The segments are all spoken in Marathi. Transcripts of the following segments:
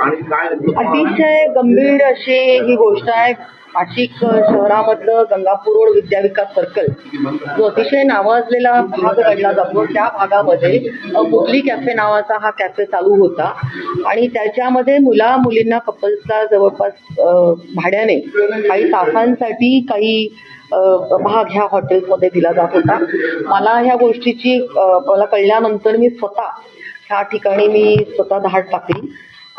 आणि काय अतिशय गंभीर अशी ही गोष्ट आहे. नाशिक शहरामधलं गंगापूर रोड विद्याविकास सर्कल जो अतिशय नावाजलेला भाग घडला जातो. त्या भागामध्ये अ, कॅफे नावाचा हा कॅफे चालू होता. आणि त्याच्यामध्ये मुला मुलींना कपल्सला जवळपास भाड्याने काही तासांसाठी काही भाग ह्या हॉटेल्समध्ये दिला जात होता. मला ह्या गोष्टीची मला कळल्यानंतर मी स्वतः ह्या ठिकाणी मी स्वतः धाड टाकली.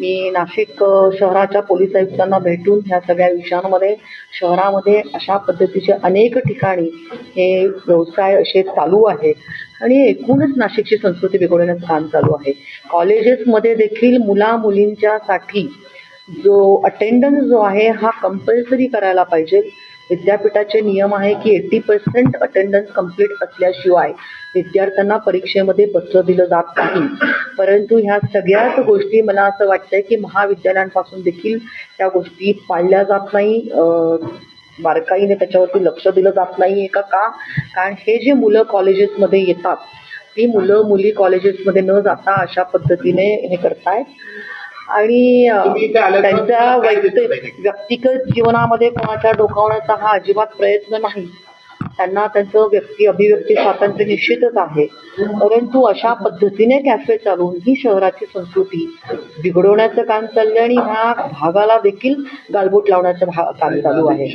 मी नाशिक शहराच्या पोलीस आयुक्तांना भेटून ह्या सगळ्या विषयांमध्ये शहरामध्ये अशा पद्धतीचे अनेक ठिकाणी हे व्यवसाय असे चालू आहे. आणि एकूणच नाशिकची संस्कृती बिघडवण्याचं काम चालू आहे. कॉलेजेसमध्ये देखील मुला मुलींच्यासाठी जो अटेंडन्स जो आहे हा कंपल्सरी करायला पाहिजे. विद्यापीठाचे नियम आहे की एट्टी पर्सेंट अटेंडन्स कंप्लीट असल्याशिवाय विद्यार्थ्यांना परीक्षेमध्ये पत्र दिलं जात नाही. परंतु ह्या सगळ्याच गोष्टी मला असं वाटतंय की महाविद्यालयांपासून देखील त्या गोष्टी पाळल्या जात नाही. बारकाईने त्याच्यावरती लक्ष दिलं जात नाही का? का? कारण हे जे मुलं कॉलेजेसमध्ये येतात ती मुलं मुली कॉलेजेसमध्ये न जाता अशा पद्धतीने हे करतायत. आणि त्यांच्या वैयक्तिक? व्यक्तिगत जीवनामध्ये कोणाच्या डोकावण्याचा हा अजिबात प्रयत्न नाही. त्यांना त्यांचं व्यक्ती अभिव्यक्ती स्वातंत्र्य निश्चितच आहे. परंतु अशा पद्धतीने कॅफे चालवून ही शहराची संस्कृती बिघडवण्याचं काम चाललंय आणि ह्या भागाला देखील गालबोट लावण्याचं भा- काम चालू आहे.